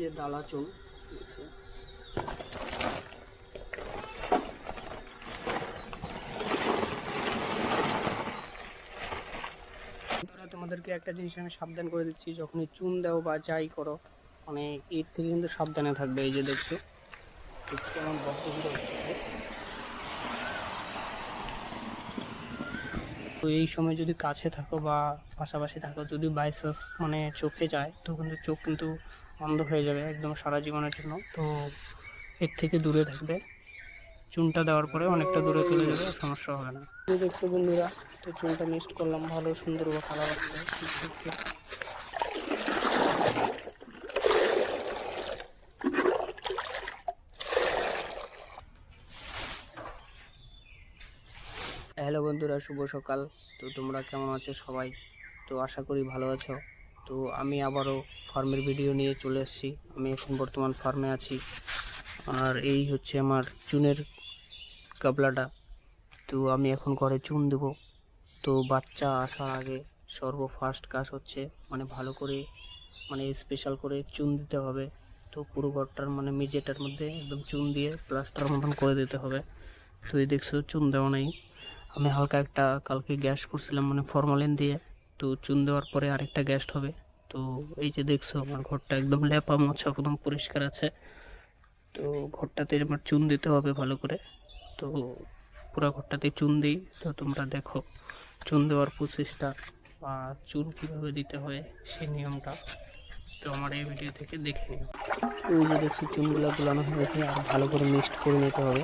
যে দেখছ তোমাদেরকে একটা জিনিস আমি সাবধান করে দিচ্ছি, যখনই চুন দাও বা যাই করো মানে এর থেকে কিন্তু সাবধানে থাকবে, এই যে দেখছ। তো এই সময় যদি কাছে থাকো বা পাশাপাশি থাকো, যদি বাইচান্স মানে চোখে যায়, তো কিন্তু চোখ কিন্তু অন্ধ হয়ে যাবে একদম সারা জীবনের জন্য। তো এর থেকে দূরে থাকবে। চুনটা দেওয়ার পরে অনেকটা দূরে চলে যাবে সমস্যা হবে না। দেখছ বন্ধুরা তো চুনটা মিক্সড করলাম ভালো সুন্দর বা খারাপ আসছে। হ্যালো বন্ধুরা শুভ সকাল। তো তোমরা কেমন আছো সবাই? তো আশা করি ভালো আছো। তো আমি আবারও ফার্মের ভিডিও নিয়ে চলে এসেছি। আমি এখন বর্তমান ফার্মে আছি। আর এই হচ্ছে আমার চুনের গাবলাটা তো আমি এখন ঘরে চুন দেবো। তো বাচ্চা আসার আগে সর্ব ফার্স্ট কাজ হচ্ছে মানে ভালো করে মানে স্পেশাল করে চুন দিতে হবে। তো পুরো ঘরটার মানে মেঝেটার মধ্যে একদম চুন দিয়ে প্লাস্টার মতন করে দিতে হবে। তো এই দেখছ, চুন দেওয়া নেই। আমি হালকা একটা কালকে গ্যাস করছিলাম মানে ফরমালিন দিয়ে। তো চুন দেওয়ার পরে আরেকটা গ্যাস হবে। তো এই যে দেখছ, আমার ঘরটা একদম লেপা মোছা একদম পরিষ্কার আছে। তো ঘরটাতে আমার চুন দিতে হবে ভালো করে। তো পুরো ঘরটাতে চুন দিই, তো তোমরা দেখো, চুন দেওয়ার প্রসেসটা বা চুন কীভাবে দিতে হয় সেই নিয়মটা তো আমার এই ভিডিও থেকে দেখে নিও। ওই যে দেখছি, চুনগুলো গুলানো হয়েছে আর ভালো করে মিক্সড করে নিতে হবে।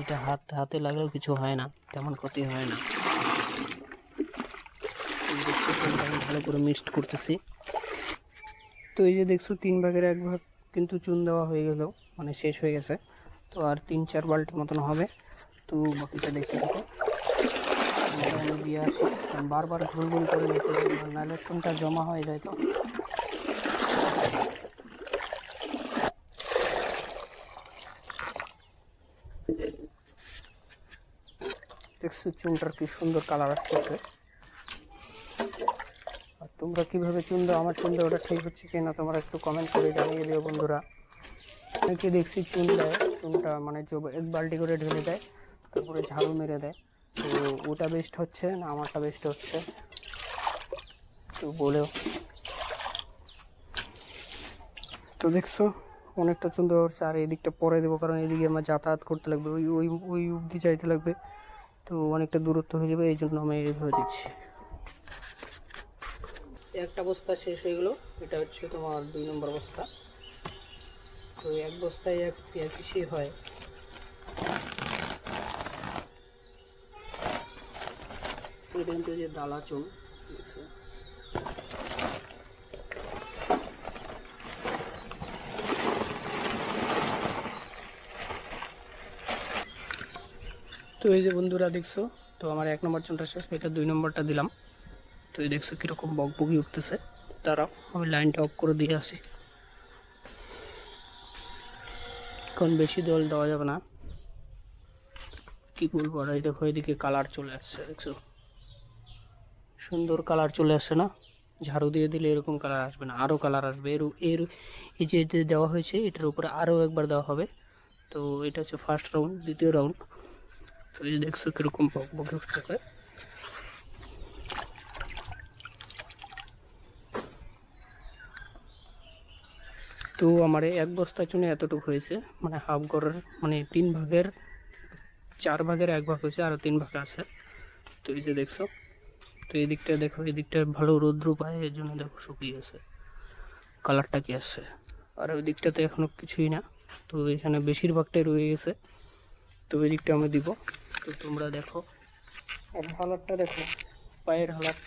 এটা হাত, হাতে লাগলেও কিছু হয় না, তেমন ক্ষতি হয় না। আমি ভালো করে মিক্সড করতেছি। তো এই যে দেখছ, তিন ভাগের এক ভাগ কিন্তু চুন দেওয়া হয়ে গেল মানে শেষ হয়ে গেছে। তো আর তিন চার বাল্টি মতন হবে। তো বাকিটা দেখতে আমি দিয়ে আসি। বারবার ঘুর ঘুর করে নিতে নাহলে চুনটা জমা হয়ে যায় তো। দেখছ, চুনটার কি সুন্দর কালার আসতেছে। তোমরা কীভাবে চুন আমার চুন ওটা ঠিক হচ্ছে কিনা তোমরা একটু কমেন্ট করে জানিয়ে দিও বন্ধুরা। অনেকে দেখছি চুন দেয়, চুনটা মানে এক বালতি করে ঢেলে দেয়, তারপরে ঝাড়ু মেরে দেয়। তো ওটা বেস্ট হচ্ছে না আমারটা বেস্ট হচ্ছে? তো বলেও। তো দেখছ, অনেকটা দেওয়া হচ্ছে, আর এই দিকটা পরে দেবো, কারণ এদিকে আমার যাতায়াত করতে লাগবে, ওই ওই ওই অবধি যাইতে লাগবে। তো অনেকটা দূরত্ব হয়ে যাবে এই জন্য আমি এইভাবে দিচ্ছি। একটা বস্তা শেষ হয়ে গেলো। এটা হচ্ছে তোমার দুই নম্বর বস্তা। তো এক বস্তায় এক এক পিসি হয়। কিন্তু যে দালা দেখছ? তো এই যে বন্ধুরা, দেখছ? তো আমার এক নম্বর চুনটা শেষ, এটা দুই নম্বরটা দিলাম। তো এই দেখছ কীরকম বকবকি উঠতেছে। তারাও আমি লাইনটা অফ করে দিয়ে আসি। এখন বেশি জল দেওয়া যাবে না। কি বলব, আর এই দেখো, এদিকে কালার চলে আসছে, দেখছ? সুন্দর কালার চলে আসছে না? ঝাড়ু দিয়ে দিলে এরকম কালার আসবে না আরও কালার আসবে। এর এর, এই যে দেওয়া হয়েছে, এটার উপরে আরও একবার দেওয়া হবে। তো এটা হচ্ছে ফার্স্ট রাউন্ড দ্বিতীয় রাউন্ড তো এই দেখছ কীরকম বকবকে উঠতেছে। তো আমার এক বস্তা চুনে এতটুকু হয়েছে মানে হাফ ঘরের মানে তিন ভাগের, চার ভাগের এক ভাগ হয়েছে আরও তিন ভাগ আছে। তো এই যে দেখছ, তো এই দিকটা দেখো, এই দিকটা ভালো রৌদ্র পায় এর জন্য দেখো শুকিয়ে গেছে। কালারটা কি আসছে? আর ওই দিকটাতে এখনও কিছুই না, তো এখানে বেশিরভাগটাই রয়ে গেছে। তো ওই দিকটা আমি দিব। তো তোমরা দেখো আর দেখো, পায়ের হালাত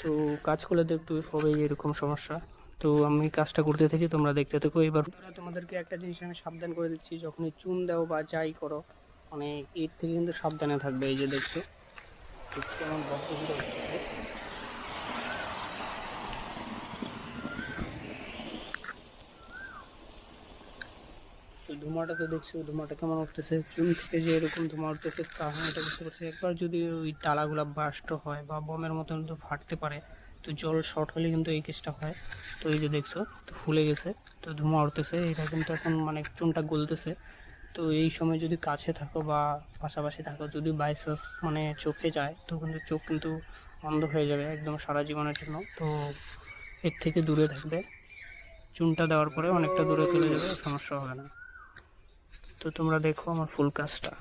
তো কাজ করলে তো একটু হবে এরকম সমস্যা। তো আমি কাজটা করতে থাকি, তোমরা দেখতে থাকো। এবার তোমাদেরকে একটা জিনিস আমি সাবধান করে দিচ্ছি, যখনই চুন দাও বা যাই করো মানে এর থেকে কিন্তু সাবধানে থাকবে, এই যে দেখছ। কেমন বকবকিটা তো দেখছ ধোঁয়াটা কেমন উঠতেছে, চুন থেকে যে এরকম ধোঁয়া উঠতেছে তা এটা বুঝতে পারছি একবার যদি ওই টালাগুলা বাস্ট হয় বা বোমের মতন তো ফাটতে পারে তো জল শর্ট হলে কিন্তু এই কেসটা হয়। তো এই যে দেখছ, তো ফুলে গেছে, তো ধোঁয়া উঠতেছে, এটা কিন্তু এখন মানে চুনটা গলতেছে। তো এই সময় যদি কাছে থাকো বা পাশাপাশি থাকো, যদি বাইচান্স মানে চোখে যায়, তো কিন্তু চোখ কিন্তু বন্ধ হয়ে যাবে একদম সারা জীবনের জন্য। তো এর থেকে দূরে থাকবে। চুনটা দেওয়ার পরে অনেকটা দূরে চলে যাবে, সমস্যা হবে না। তো তোমরা দেখো আমার ফুল কাজটা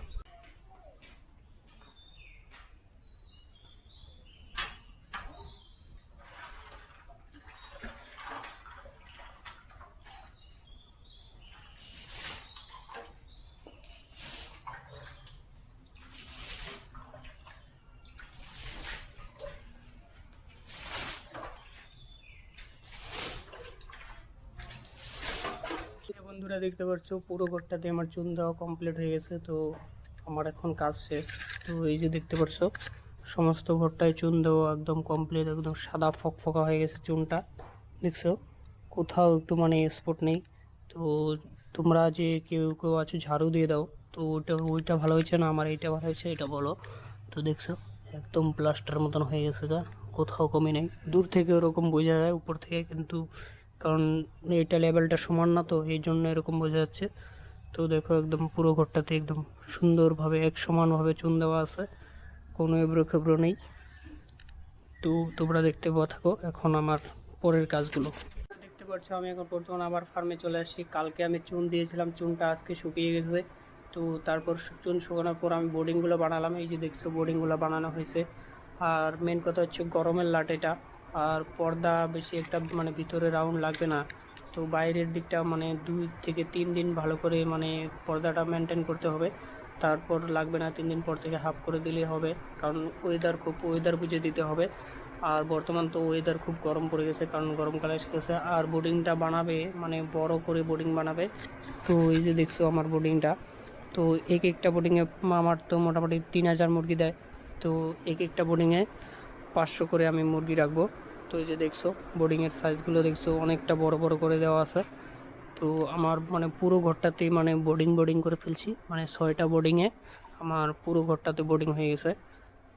এই যে বন্ধুরা দেখতে পাচ্ছ পুরো ঘরটাতে আমার চুন দেওয়া কমপ্লিট হয়ে গেছে, তো আমার এখন কাজ শেষ। তো এই যে দেখতে পাচ্ছ সমস্ত ঘরটায় চুন দেওয়া একদম কমপ্লিট একদম সাদা ফকফকা হয়ে গেছে চুনটা। দেখছ, কোথাও একটু মানে স্পট নেই। তো তোমরা যে কেউ কেউ আছো, ঝাড়ু দিয়ে দাও। তো ওইটা ওইটা ভালো হয়েছে না, আমার এইটা ভালো হয়েছে, এটা বলো। তো দেখছ, একদম প্লাস্টার মতন হয়ে গেছে গা, কোথাও কমে নেই। দূর থেকে ওরকম বোঝা যায়, উপর থেকে কিন্তু কারণ এটা লেভেলটা সমান না তো, এই জন্য এরকম বোঝা যাচ্ছে। তো দেখো একদম পুরো ঘরটাতে একদম সুন্দরভাবে, এক সমানভাবে চুন দেওয়া আছে। কোনো এবড়ো খেবড়ো নেই। তো তোমরা দেখতে পাওয়া থাকো এখন আমার পরের কাজগুলো। দেখতে পাচ্ছ, আমি এখন বর্তমানে আবার ফার্মে চলে আসি কালকে আমি চুন দিয়েছিলাম, চুনটা আজকে শুকিয়ে গেছে। তো তারপর চুন শুকানোর পর আমি বোর্ডিংগুলো বানালাম। এই যে দেখছ বোর্ডিংগুলো বানানো হয়েছে। আর মেন কথা হচ্ছে গরমের লাট এটা আর পর্দা বেশি একটা মানে ভিতরে রাউন্ড লাগবে না। তো বাইরের দিকটা মানে দুই থেকে তিন দিন ভালো করে মানে পর্দাটা মেনটেন করতে হবে। তারপর লাগবে না তিন দিন পর থেকে হাফ করে দিলেই হবে। কারণ ওয়েদার খুব ওয়েদার বুঝে দিতে হবে। আর বর্তমান তো ওয়েদার খুব গরম পড়ে গেছে, কারণ গরমকালে এসে গেছে। আর বোর্ডিংটা বানাবে মানে বড় করে বোর্ডিং বানাবে। তো এই যে দেখছ আমার বোর্ডিংটা তো এক একটা বোর্ডিংয়ে আমার তো মোটামুটি তিন হাজার মুরগি দেয়। তো এক একটা বোর্ডিংয়ে পাঁচশো করে আমি মুরগি রাখব। তো এই যে দেখছ বোর্ডিংয়ের সাইজগুলো দেখছ, অনেকটা বড় বড় করে দেওয়া আছে। তো আমার মানে পুরো ঘরটাতেই মানে বোর্ডিং বোর্ডিং করে ফেলছি মানে ছয়টা বোর্ডিংয়ে আমার পুরো ঘরটাতে বোর্ডিং হয়ে গেছে।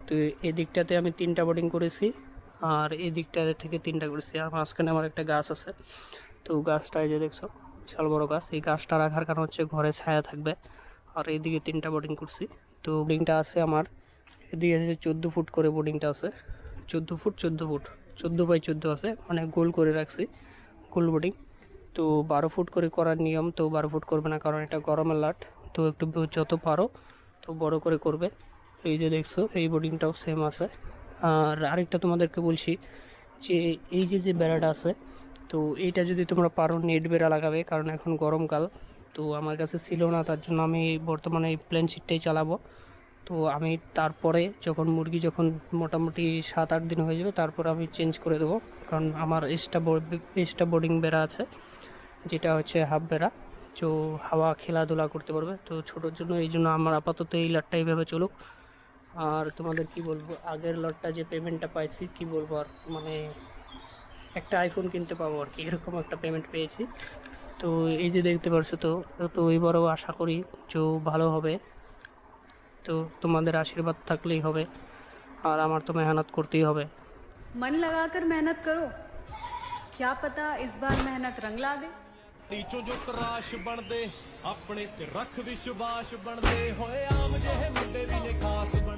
তো এই দিকটাতে আমি তিনটা বোর্ডিং করেছি, আর এই দিকটা থেকে তিনটা করেছি, আর মাঝখানে আমার একটা গাছ আছে। তো গাছটা এই যে দেখছ, বিশাল বড় গাছ, এই গাছটা রাখার কারণ হচ্ছে ঘরে ছায়া থাকবে। আর এইদিকে তিনটা বোর্ডিং করছি, তো বোর্ডিংটা আছে আমার, এদিকে আছে চোদ্দ ফুট করে বোর্ডিংটা আছে। চোদ্দ ফুট চোদ্দ ফুট। চোদ্দ বাই চোদ্দ আছে মানে গোল করে রাখছি, গোল বোর্ডিং তো বারো ফুট করে করার নিয়ম, তো বারো ফুট করবে না কারণ এটা গরমের লাট। তো একটু যত পারো, তো বড় করে করবে। এই যে দেখছ, এই বোর্ডিংটাও সেম আছে। আর আরেকটা তোমাদেরকে বলছি যে, এই যে যে বেড়াটা আছে, তো এইটা যদি তোমরা পারো নেট বেড়া লাগাবে, কারণ এখন গরমকাল। তো আমার কাছে ছিল না, তার জন্য আমি বর্তমানে এই প্লেন শিটটাই চালাবো। তো আমি তারপরে যখন মুরগি যখন মোটামুটি সাত, আট দিন হয়ে যাবে, তারপর আমি চেঞ্জ করে দেবো। কারণ আমার এক্সট্রা এক্সট্রা বোর্ডিং বেড়া আছে, যেটা হচ্ছে হাফ বেড়া। তো হাওয়া খেলাধুলা করতে পারবে। তো ছোটোর জন্য, এই জন্য আমার আপাতত এই লটটা এইভাবে চলুক। আর তোমাদের কি বলব, আগের লটটা যে পেমেন্টটা পাইছি, কি বলব আর মানে একটা আইফোন কিনতে পাবো আর কি, এরকম একটা পেমেন্ট পেয়েছি। তো এই যে দেখতে পারছ তো তো এবারও আশা করি যে ভালো হবে। তো তোমাদের আশীর্বাদ থাকলেই হবে আর আমার তো মেহনত করতেই হবে मन लगाकर मेहनत करो क्या पता इस बार मेहनत रंग ला दे ਟੀਚੋਂ ਜੋ ਤਰਾਸ਼ ਬਣਦੇ ਆਪਣੇ ਤੇ ਰੱਖ ਵਿਸ਼ਵਾਸ ਬਣਦੇ ਹੋਏ ਆਮ ਜਿਹੇ ਮੁੰਡੇ ਵੀ ਨੇ ਖਾਸ ਬਣ